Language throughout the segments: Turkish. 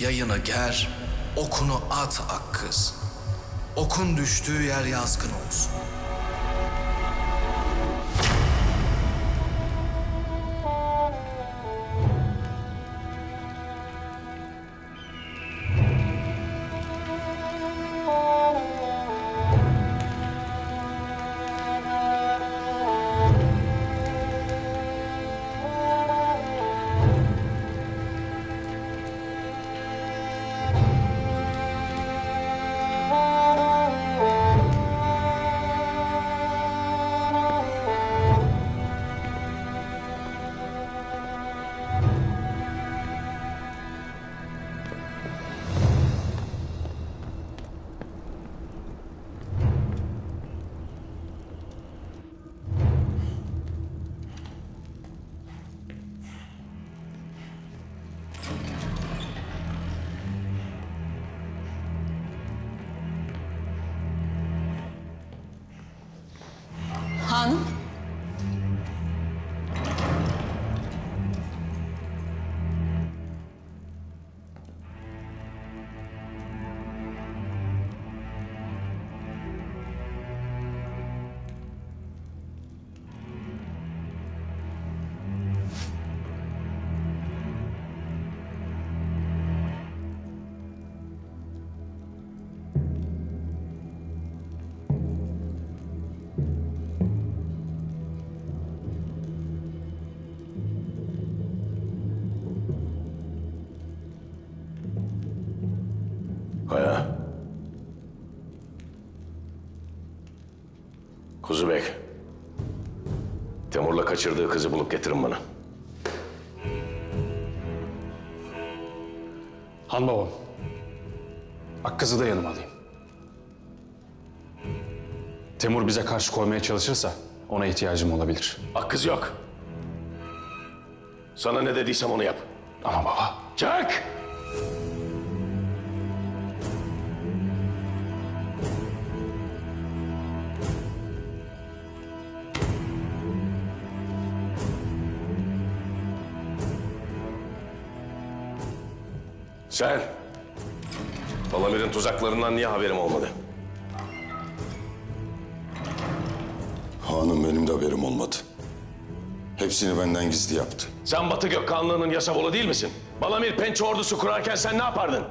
Yayını ger, okunu at ak kız. Okun düştüğü yer yazgın olsun. Kaya. Kuzu Bey. Temur'la kaçırdığı kızı bulup getirin bana. Han babam. Bak kızı da yanıma alayım. Temur bize karşı koymaya çalışırsa ona ihtiyacım olabilir. Bak kız yok. Sana ne dediysem onu yap. Ama baba Çak! Sen, Palamir'in tuzaklarından niye haberim olmadı? Hanım benim de haberim olmadı. Hepsini benden gizli yaptı. Sen Batı Gökkanlığı'nın yasavolu değil misin? Balamir pençe ordusu kurarken sen ne yapardın?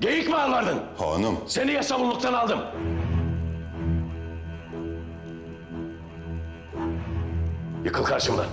Geyik mi avlardın? Hanım, Seni yasavulluktan aldım. Yıkıl karşımdan.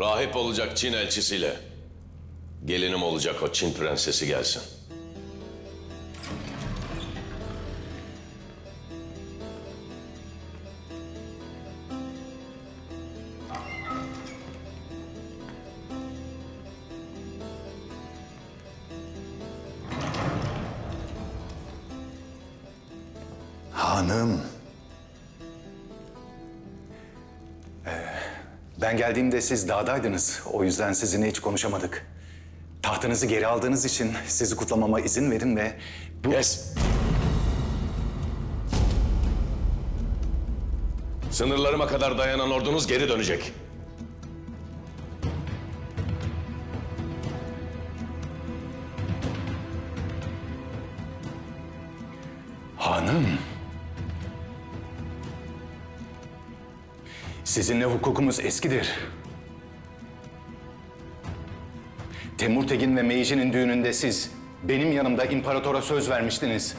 Rahip olacak Çin elçisiyle gelinim olacak o Çin prensesi gelsin. Hanım. Ben geldiğimde siz dağdaydınız. O yüzden sizinle hiç konuşamadık. Tahtınızı geri aldığınız için sizi kutlamama izin verin ve... Bu... Kes. Sınırlarıma kadar dayanan ordunuz geri dönecek. Sizinle hukukumuz eskidir. Temurtegin ve Meici'nin düğününde siz benim yanımda imparatora söz vermiştiniz.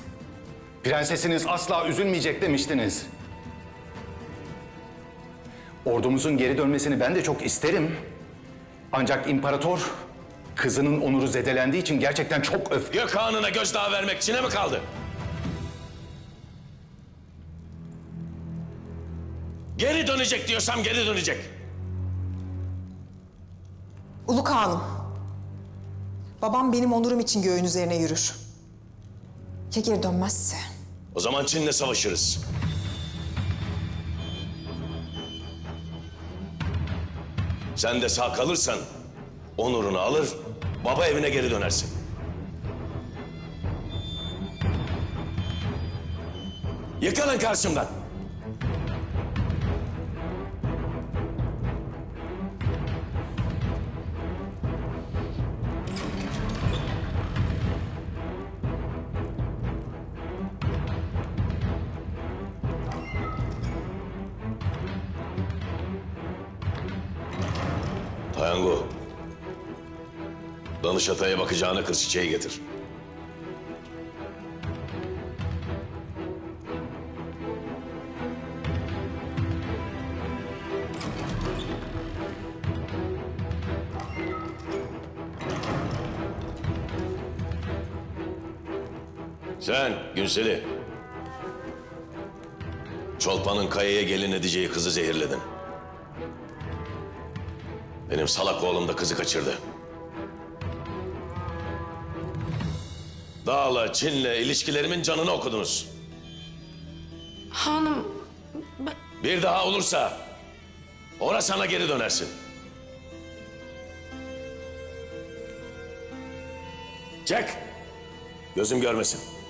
Prensesiniz asla üzülmeyecek demiştiniz. Ordumuzun geri dönmesini ben de çok isterim. Ancak imparator kızının onuru zedelendiği için gerçekten çok öf... Gökhan'ına gözdağı vermek Çin'e mi kaldı? Geri dönecek diyorsam geri dönecek. Ulu Kağan'ım. Babam benim onurum için göğün üzerine yürür. Ya geri dönmezse? O zaman Çin'le savaşırız. Sen de sağ kalırsan onurunu alır, baba evine geri dönersin. Yıkılın karşımdan. Tayango. Danış Atay'a bakacağına kız çiçeği getir. Sen Günseli. Çolpan'ın kayaya gelin edeceği kızı zehirledin. Benim salak oğlum da kızı kaçırdı. Dağla, Çin'le ilişkilerimin canını okudunuz. Hanım, Bir daha olursa ora sana geri dönersin. Çek. Gözüm görmesin.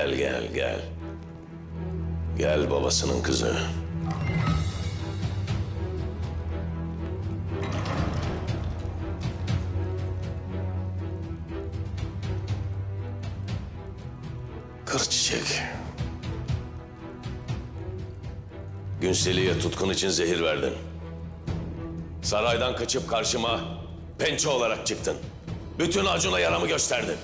Gel gel gel. Gel babasının kızı. Kır çiçek. Günseli'ye tutkun için zehir verdin. Saraydan kaçıp karşıma pençe olarak çıktın. Bütün Acun'a yaramı gösterdin.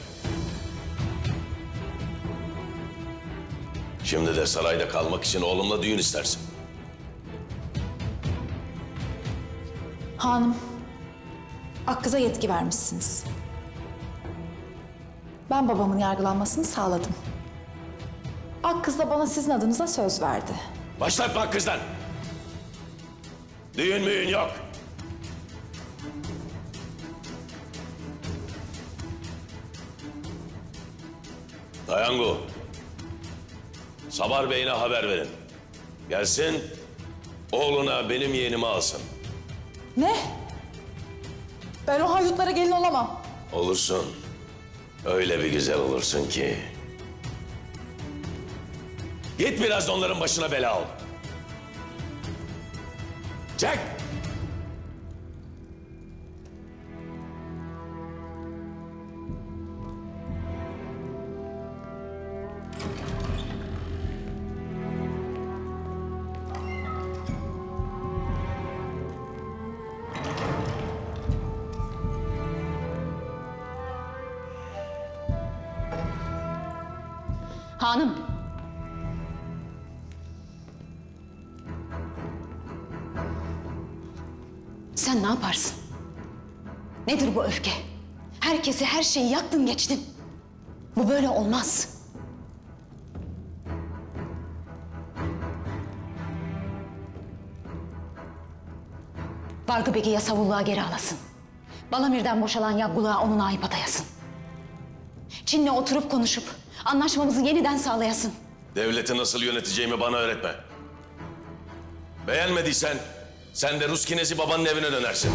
Şimdi de sarayda kalmak için oğlumla düğün istersin. Hanım, Akkız'a yetki vermişsiniz. Ben babamın yargılanmasını sağladım. Akkız da bana sizin adınıza söz verdi. Başlatma kızdan. Düğün müğün yok. Dayangu. Sabar Bey'ine haber verin. Gelsin, oğluna benim yeğenimi alsın. Ne? Ben o haydutlara gelin olamam. Olursun. Öyle bir güzel olursun ki. Git biraz da onların başına bela ol. Çek! Hanım. Sen ne yaparsın? Nedir bu öfke? Herkesi, her şeyi yaktın geçtin. Bu böyle olmaz. Bargı Bey'i yasavulluğa geri alasın. Balamir'den boşalan Yaggulağa onun ayıp atayasın. Çin'le oturup konuşup anlaşmamızı yeniden sağlayasın. Devleti nasıl yöneteceğimi bana öğretme. Beğenmediysen sen de Rus kinezi babanın evine dönersin.